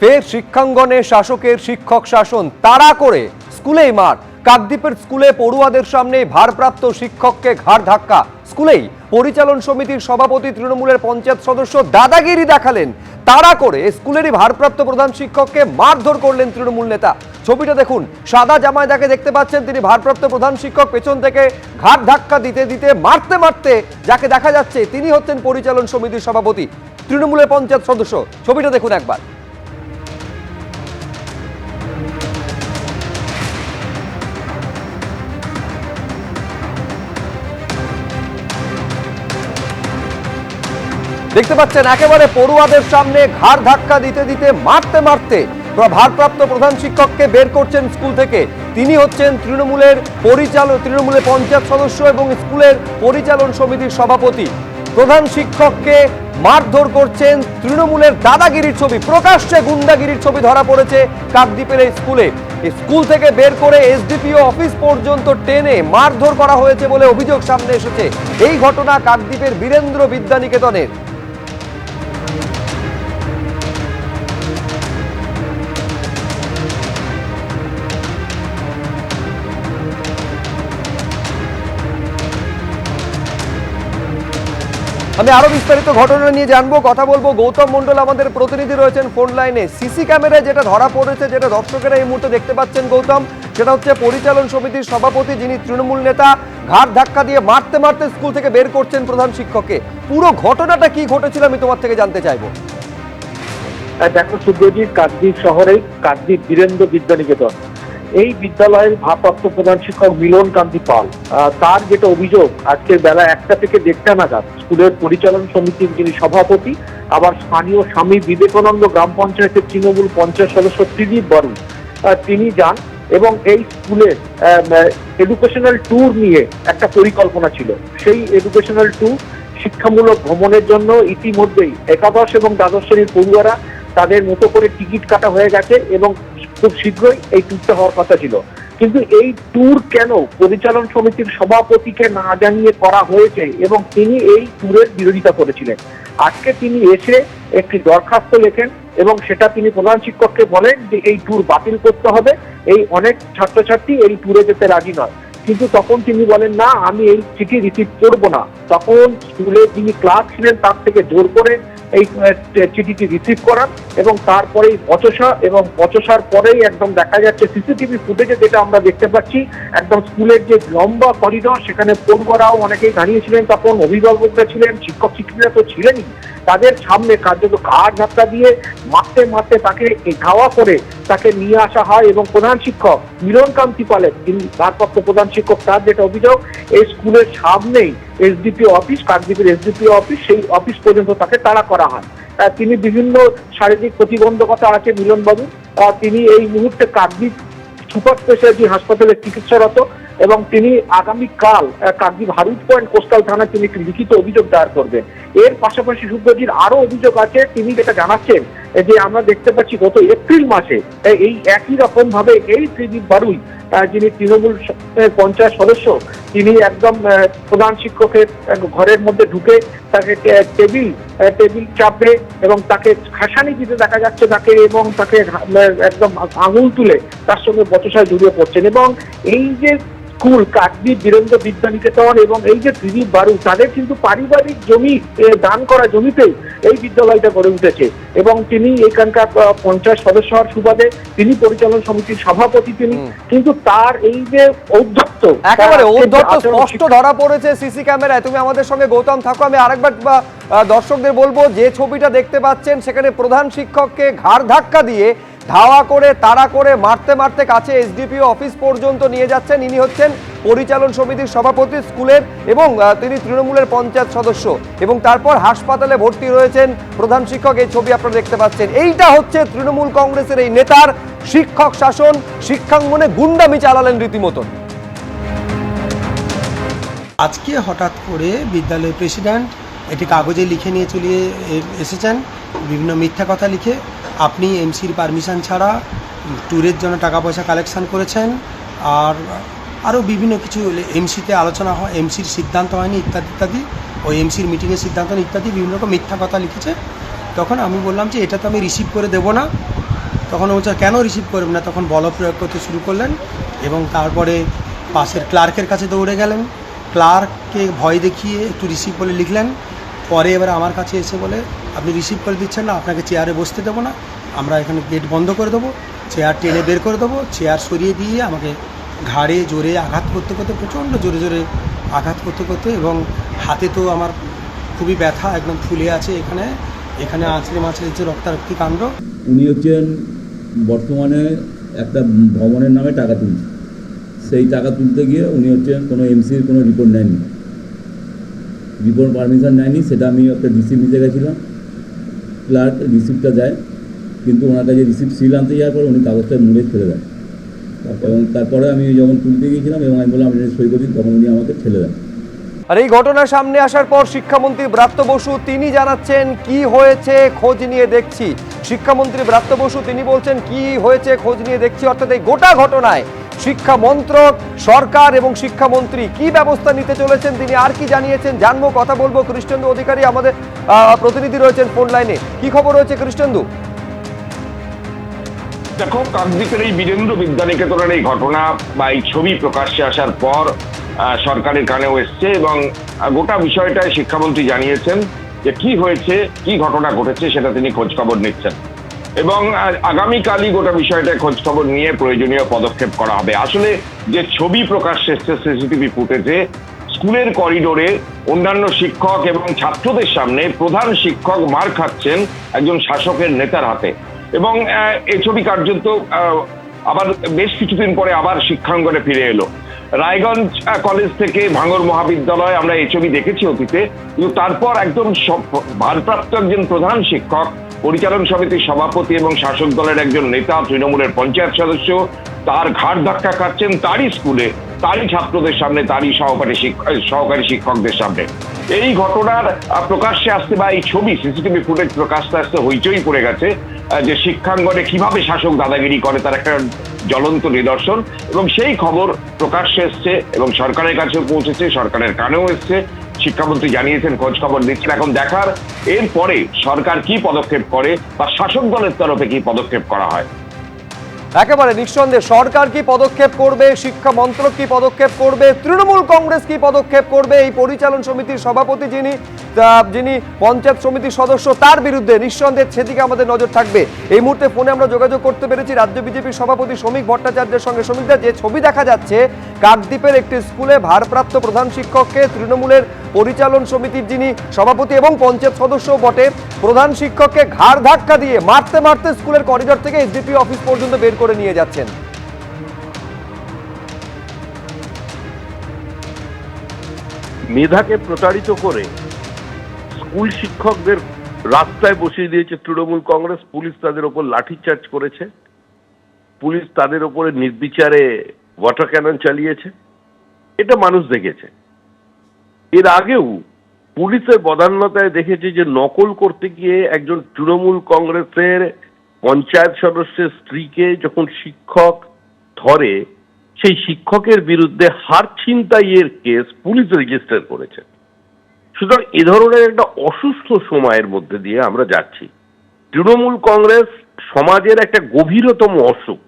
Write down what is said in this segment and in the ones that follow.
ফের শিক্ষাঙ্গনে শাসকের শিক্ষক শাসন, তাড়া করে স্কুলেই মার। কাকদ্বীপের স্কুলে পড়ুয়াদের সামনে ভারপ্রাপ্ত শিক্ষককে ঘাড় ধাক্কা। স্কুলেই পরিচালন সমিতির সভাপতি তৃণমূলের পঞ্চায়েত সদস্য দাদাগিরি দেখালেন। তাড়া করে স্কুলেরই ভারপ্রাপ্ত প্রধান শিক্ষককে মারধর করলেন তৃণমূল নেতা। ছবিটা দেখুন, সাদা জামায় যাকে দেখতে পাচ্ছেন তিনি ভারপ্রাপ্ত প্রধান শিক্ষক, পেছন থেকে ঘাট ধাক্কা দিতে দিতে, মারতে মারতে যাকে দেখা যাচ্ছে তিনি হচ্ছেন পরিচালন সমিতির সভাপতি, তৃণমূলের পঞ্চায়েত সদস্য। ছবিটা দেখুন একবার। দেখতে পাচ্ছেন একেবারে পড়ুয়াদের সামনে ঘাড় ধাক্কা দিতে দিতে, মারতে মারতে ভারপ্রাপ্ত প্রধান শিক্ষককে বের করছেন স্কুল থেকে। তিনি হচ্ছেন তৃণমূলের পরিচালক, তৃণমূলের পঞ্চায়েত সদস্য এবং স্কুলের পরিচালন সমিতির সভাপতি। প্রধান শিক্ষককে মারধর করছেন তৃণমূলের দাদাগিরির ছবি, প্রকাশ্যে গুন্ডাগিরির ছবি ধরা পড়েছে কাকদ্বীপের এই স্কুলে। স্কুল থেকে বের করে এসডিপিও অফিস পর্যন্ত টেনে মারধর করা হয়েছে বলে অভিযোগ সামনে এসেছে। এই ঘটনা কাকদ্বীপের বীরেন্দ্র বিদ্যানিকেতনের। আমি আরও বিস্তারিত ঘটনা নিয়ে জানব, কথা বলব। গৌতম মন্ডল আমাদের প্রতিনিধি রয়েছেন ফোন লাইনে। সিসি ক্যামেরায় যেটা ধরা পড়েছে, যেটা দর্শকেরা এই মুহূর্তে দেখতে পাচ্ছেন গৌতম, সেটা হচ্ছে পরিচালন সমিতির সভাপতি যিনি তৃণমূল নেতা, ঘাট ধাক্কা দিয়ে মারতে মারতে স্কুল থেকে বের করছেন প্রধান শিক্ষককে। পুরো ঘটনাটা কি ঘটেছিল আমি তোমার থেকে জানতে চাইব। দেখো সুব্রজিৎ কাকদ্বীপ শহরে কাকদ্বীপ বীরেন্দ্র বিদ্যানিকেতন। এই বিদ্যালয়ের ভারপ্রাপ্ত প্রধান শিক্ষক মিলন কান্তি পাল তার যেটা অভিযোগ, আজকের বেলা একটা থেকে দেড়টা নাগাদ স্কুলের পরিচালন সমিতির যিনি সভাপতি, আবার স্থানীয় স্বামী বিবেকানন্দ গ্রাম পঞ্চায়েতের তৃণমূল পঞ্চায়েত সদস্য ত্রিদীপ বরুণ তিনি যান এবং এই স্কুলের এডুকেশনাল ট্যুর নিয়ে একটা পরিকল্পনা ছিল। সেই এডুকেশনাল ট্যুর শিক্ষামূলক ভ্রমণের জন্য ইতিমধ্যেই একাদশ এবং দ্বাদশ শ্রেণির পড়ুয়ারা তাদের মতো করে টিকিট কাটা হয়ে গেছে এবং খুব শীঘ্রই এই ট্যুরটা হওয়ার কথা ছিল। কিন্তু এই ট্যুর কেন পরিচালন সমিতির সভাপতিকে না জানিয়ে করা হয়েছে এবং তিনি এই ট্যুরের বিরোধিতা করেছিলেন? আজকে তিনি এসে একটি দরখাস্ত লেখেন এবং সেটা তিনি প্রধান শিক্ষককে বলেন যে এই ট্যুর বাতিল করতে হবে। এই অনেক ছাত্রছাত্রী এই ট্যুরে যেতে রাজি নয়। কিন্তু তখন তিনি বলেন, না, আমি এই চিঠি রিসিভ করব না। তখন স্কুলে যিনি ক্লাস ছিলেন তার থেকে জোর করে এই চিঠিটি রিসিভ করান এবং তারপরেই পচসা এবং পচসার পরেই একদম দেখা যাচ্ছে সিসিটিভি ফুটেজে যেটা আমরা দেখতে পাচ্ছি, একদম স্কুলের যে লম্বা করিডর সেখানে ফোন করাও অনেকেই দাঁড়িয়েছিলেন তখন অভিভাবকরা ছিলেন, শিক্ষক শিক্ষিকা তো ছিলেনই। তাদের সামনে কার্যত কার ধাক্কা দিয়ে মারতে মারতে তাকে ধাওয়া করে তাকে নিয়ে আসা হয় এবং প্রধান শিক্ষক মিলন কান্তি পালের যিনি ভারপ্রাপ্ত প্রধান শিক্ষক, তার যেটা অভিযোগ, এই স্কুলের সামনেই এসডিপি অফিস, কাকদ্বীপের এসডিপি অফিস, সেই অফিস পর্যন্ত তাকে তাড়া করা হয়। তিনি বিভিন্ন শারীরিক প্রতিবন্ধকতা আছে মিলনবাবু তিনি এই মুহূর্তে কাকদ্বীপ সুপার স্পেশালিটি হাসপাতালে চিকিৎসারত। এবং তিনি আগামীকাল কাকদ্বীপ হারুদ পয়েন্ট কোস্টাল থানায় তিনি একটি লিখিত অভিযোগ দায়ের করবেন। এর পাশাপাশি সুব্রজির আরও অভিযোগ আছে, তিনি যেটা জানাচ্ছেন যে আমরা দেখতে পাচ্ছি গত এপ্রিল মাসে এই একই রকম ভাবে এই ত্রিদীপ বারুই যিনি তৃণমূল পঞ্চায়েত সদস্য, তিনি একদম প্রধান শিক্ষকের ঘরের মধ্যে ঢুকে তাকে টেবিল টেবিল চাপে এবং তাকে খাসানি দিতে দেখা যাচ্ছে তাকে এবং তাকে একদম আঙুল তুলে তার সঙ্গে বচসায় জড়িয়ে পড়ছেন। এবং এই যে স্কুল কাকদ্বীপ বীরেন্দ্র বিদ্যানিকেতন এবং এই যে ত্রিদীপ বারু তাদের কিন্তু পারিবারিক জমি দান করা জমিতেই এই বিদ্যালয়টা গড়ে উঠেছে। এবং তিনি এখানকার পঞ্চায়েত সদস্য হওয়ার সুবাদে তিনি পরিচালন সমিতির সভাপতি তিনি। কিন্তু তার এই যে ঔদ্ধত্য একেবারে ঔদ্ধত্য স্পষ্ট ধরা পড়েছে সিসি ক্যামেরায়। তুমি আমাদের সঙ্গে গৌতম থাকো আমি আরেকবার দর্শকদের বলব যে ছবিটা দেখতে পাচ্ছেন সেখানে প্রধান শিক্ষককে ঘাড় ধাক্কা দিয়ে ধাওয়া করে, তাড়া করে, মারতে মারতে কাছে এসডিপিও অফিস পর্যন্ত নিয়ে যাচ্ছেন। ইনি হচ্ছেন পরিচালন সমিতির সভাপতি, স্কুলের এবং তিনি তৃণমূলের পঞ্চায়েত সদস্য এবং তারপর হাসপাতালে ভর্তি রয়েছেন প্রধান শিক্ষক। এই ছবি আপনারা দেখতে পাচ্ছেন। এইটা হচ্ছে তৃণমূল কংগ্রেসের এই নেতার শিক্ষক শাসন, শিক্ষাঙ্গনে গুন্ডামি চালালেন রীতিমতন। আজকে হঠাৎ করে বিদ্যালয়ের প্রেসিডেন্ট এটি কাগজে লিখে নিয়ে চলিয়ে এসেছেন, বিভিন্ন মিথ্যা কথা লিখে। আপনি এমসির পারমিশন ছাড়া ট্যুরের জন্য টাকা পয়সা কালেকশন করেছেন আর আরও বিভিন্ন কিছু এমসিতে আলোচনা হয় এমসির সিদ্ধান্ত হয়নি, ইত্যাদি ইত্যাদি। ওই এমসির মিটিংয়ের সিদ্ধান্ত ইত্যাদি বিভিন্ন রকম মিথ্যা কথা লিখেছে। তখন আমি বললাম যে, এটা তো আমি রিসিভ করে দেবো না। তখন বলছে, কেন রিসিভ করবেন না? তখন বল প্রয়োগ করতে শুরু করলেন এবং তারপরে পাশের ক্লার্কের কাছে দৌড়ে গেলেন। ক্লার্ককে ভয় দেখিয়ে একটু রিসিভ বলে লিখলেন। পরে এবার আমার কাছে এসে বলে আপনি রিসিভ করে দিচ্ছেন না, আপনাকে চেয়ারে বসতে দেবো না। আমরা এখানে গেট বন্ধ করে দেবো চেয়ার টেনে বের করে দেবো চেয়ার সরিয়ে দিয়ে আমাকে ঘাড়ে জোরে আঘাত করতে করতে, প্রচণ্ড জোরে জোরে আঘাত করতে করতে এবং হাতে তো আমার খুবই ব্যথা, একদম ফুলে আছে এখানে। এখানে আঁচড়ে মাছড়ে যে রক্তারক্তি কাণ্ড। উনি হচ্ছেন বর্তমানে একটা ভবনের নামে টাকা তুলছে সেই টাকা তুলতে গিয়ে উনি হচ্ছেন কোনো এমসির কোনো রিপোর্ট নেননি। রিপোর্ট পারমিশন নেয়নি সেটা আমি একটা রিসিপ্ট নিতে গেছিলাম। ক্লার্ক রিসিপ্টটা দেয় কিন্তু ওনার কাছে রিসিপ্ট সিল আনতে যাওয়ার পর উনি কাগজটা মুড়ে ফেলে দেন। এবং তারপরে আমি যখন তুলতে গিয়েছিলাম এবং আমি বললাম, আপনি সই করে তখন উনি আমাকে ঠেলে দেন। আর এই ঘটনা সামনে আসার পর শিক্ষামন্ত্রী ব্রাত্য বসু তিনি জানাচ্ছেন, কি হয়েছে খোঁজ নিয়ে দেখছি? শিক্ষামন্ত্রী ব্রাত্য বসু তিনি বলছেন, কি হয়েছে খোঁজ নিয়ে দেখছি? অর্থাৎ এই গোটা ঘটনায় শিক্ষা মন্ত্রক, সরকার এবং শিক্ষামন্ত্রী কি ব্যবস্থা নিতে চলেছেন তিনি আর কি জানিয়েছেন? জানব, কথা বলব। কৃষ্ণেন্দু অধিকারী আমাদের প্রতিনিধি রয়েছেন ফোন লাইনে। কি খবর রয়েছে কৃষ্ণেন্দু? দেখো, কাকদ্বীপের এই বীরেন্দ্র বিদ্যানিকেতনের এই ঘটনা বা এই ছবি প্রকাশ্যে আসার পর সরকারের কানেও এসছে এবং গোটা বিষয়টায় শিক্ষামন্ত্রী জানিয়েছেন যে কি হয়েছে, কি ঘটনা ঘটেছে সেটা তিনি খোঁজখবর নিচ্ছেন। এবং আগামীকালই গোটা বিষয়টায় খোঁজ খবর নিয়ে প্রয়োজনীয় পদক্ষেপ করা হবে। আসলে যে ছবি প্রকাশ্যে এসছে, সিসিটিভি ফুটেজে, স্কুলের করিডোরে অন্যান্য শিক্ষক এবং ছাত্রদের সামনে প্রধান শিক্ষক মার খাচ্ছেন একজন শাসকের নেতার হাতে। এবং এই ছবি কার্যত আবার বেশ কিছুদিন পরে আবার শিক্ষাঙ্গনে ফিরে এলো। রায়গঞ্জ কলেজ থেকে ভাঙর মহাবিদ্যালয় আমরা এই ছবি দেখেছি অতীতে। কিন্তু তারপর একদম ভারপ্রাপ্ত একজন প্রধান শিক্ষক পরিচালন সমিতির সভাপতি এবং শাসক দলের একজন নেতা, তৃণমূলের পঞ্চায়েত সদস্য, তার ঘাট ধাক্কা খাচ্ছেন তারই স্কুলে, তারই ছাত্রদের সামনে, তারই সহকারী সহকারী শিক্ষকদের সামনে। এই ঘটনার প্রকাশ্যে আসতে বা এই ছবি, সিসিটিভি ফুটেজ প্রকাশ্যে আসতে হইচই পড়ে গেছে যে শিক্ষাঙ্গনে কীভাবে শাসক দাদাগিরি করে তার একটা জ্বলন্ত নিদর্শন এবং সেই খবর প্রকাশ্যে এসছে এবং সরকারের কাছেও পৌঁছেছে, সরকারের কানেও এসছে। শিক্ষামন্ত্রী জানিয়েছেন, খোঁজ খবর দিচ্ছেন এখন দেখার, এরপরে সরকার কি পদক্ষেপ করে বা শাসক দলের তরফে কি পদক্ষেপ করা হয়? একেবারে নিঃসন্দেহে, সরকার কি পদক্ষেপ করবে, শিক্ষা মন্ত্রক কি পদক্ষেপ করবে, তৃণমূল কংগ্রেস কি পদক্ষেপ করবে, এই পরিচালন সমিতির সভাপতি যিনি যিনি পঞ্চায়েত সমিতির সদস্য, তার বিরুদ্ধে নিঃসন্দেহে সেদিকে আমাদের নজর থাকবে। এই মুহূর্তে ফোনে আমরা যোগাযোগ করতে পেরেছি রাজ্য বিজেপির সভাপতি শ্রমিক ভট্টাচার্যের সঙ্গে। শ্রমিকদা, যে ছবি দেখা যাচ্ছে, কাকদ্বীপের একটি স্কুলে ভারপ্রাপ্ত প্রধান শিক্ষককে তৃণমূলের পরিচালন সমিতির যিনি সভাপতি এবং পঞ্চায়েত সদস্য বটে, প্রধান শিক্ষককে ঘাড় ধাক্কা দিয়ে মারতে মারতে স্কুলের করিডর থেকে এসডিপি অফিস পর্যন্ত বের করে নিয়ে যাচ্ছেন। মেধাকে প্রতারিত করে স্কুল শিক্ষকদের রাস্তায় বসিয়ে দিয়েছে তৃণমূল কংগ্রেস, পুলিশ তাদের ওপর লাঠিচার্জ করেছে। পুলিশ তাদের ওপরে নির্বিচারে ওয়াটার ক্যানন চালিয়েছে। এটা মানুষ দেখেছে। এর আগেও পুলিশের বদান্যতায় দেখেছে যে নকল করতে গিয়ে একজন তৃণমূল কংগ্রেসের পঞ্চায়েত সদস্যের স্ত্রীকে যখন শিক্ষক ধরে, সেই শিক্ষকের বিরুদ্ধে হার ছিনতাইয়ের কেস পুলিশ রেজিস্টার করেছে। সুতরাং এ ধরনের একটা অসুস্থ সময়ের মধ্যে দিয়ে আমরা যাচ্ছি। তৃণমূল কংগ্রেস সমাজের একটা গভীরতম অসুখ।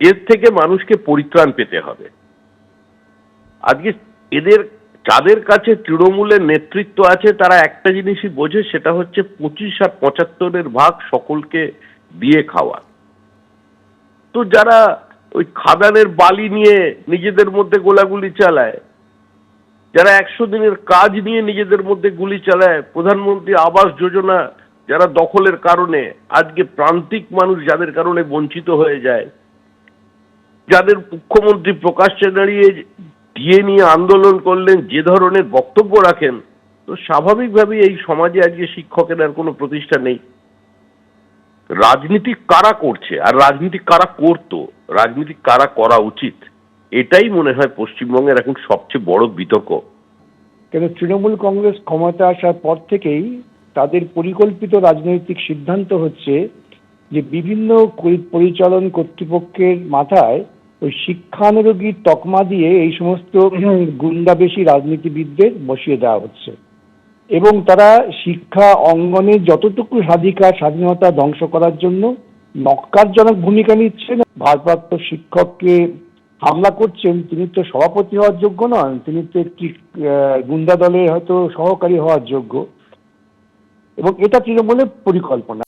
এর থেকে মানুষকে পরিত্রাণ পেতে হবে। আজকে এদের যাদের কাছে তৃণমূলের নেতৃত্ব আছে, তারা একটা জিনিসই বোঝে, সেটা হচ্ছে পঁচিশ আর পঁচাত্তরের ভাগ সকলকে দিয়ে খাওয়া। তো যারা ওই খাদানের বালি নিয়ে নিজেদের মধ্যে গোলাগুলি চালায়, যারা একশো দিনের কাজ নিয়ে নিজেদের মধ্যে গুলি চালায়, প্রধানমন্ত্রী আবাস যোজনা যারা দখলের কারণে আজকে প্রান্তিক মানুষ যাদের কারণে বঞ্চিত হয়ে যায়, যাদের মুখ্যমন্ত্রী প্রকাশ্যে দাঁড়িয়ে দিয়ে নিয়ে আন্দোলন করলেন, যে ধরনের বক্তব্য রাখেন, তো স্বাভাবিকভাবেই এই সমাজে আজকে শিক্ষকের আর কোনো প্রতিষ্ঠা নেই। রাজনীতি কারা করছে আর রাজনীতি কারা করতো, রাজনীতি কারা করা উচিত, এটাই মনে হয় পশ্চিমবঙ্গের এখন সবচেয়ে বড় বিতর্ক। কেন তৃণমূল কংগ্রেস ক্ষমতা আসার পর থেকেই তাদের পরিকল্পিত রাজনৈতিক সিদ্ধান্ত হচ্ছে যে বিভিন্ন পরিচালন কর্তৃপক্ষের মাথায় ওই শিক্ষানুরোগীর তকমা দিয়ে এই সমস্ত গুন্ডাবেশি রাজনীতিবিদদের বসিয়ে দেওয়া হচ্ছে। এবং তারা শিক্ষা অঙ্গনে যতটুকু স্বাধিকার, স্বাধীনতা ধ্বংস করার জন্য নক্কারজনক ভূমিকা নিচ্ছেন। ভারপ্রাপ্ত শিক্ষককে হামলা করছেন, তিনি তো সভাপতি হওয়ার যোগ্য নন, তিনি তো একটি গুন্ডা দলে হয়তো সহকারী হওয়ার যোগ্য। এবং এটা তৃণমূলের পরিকল্পনা।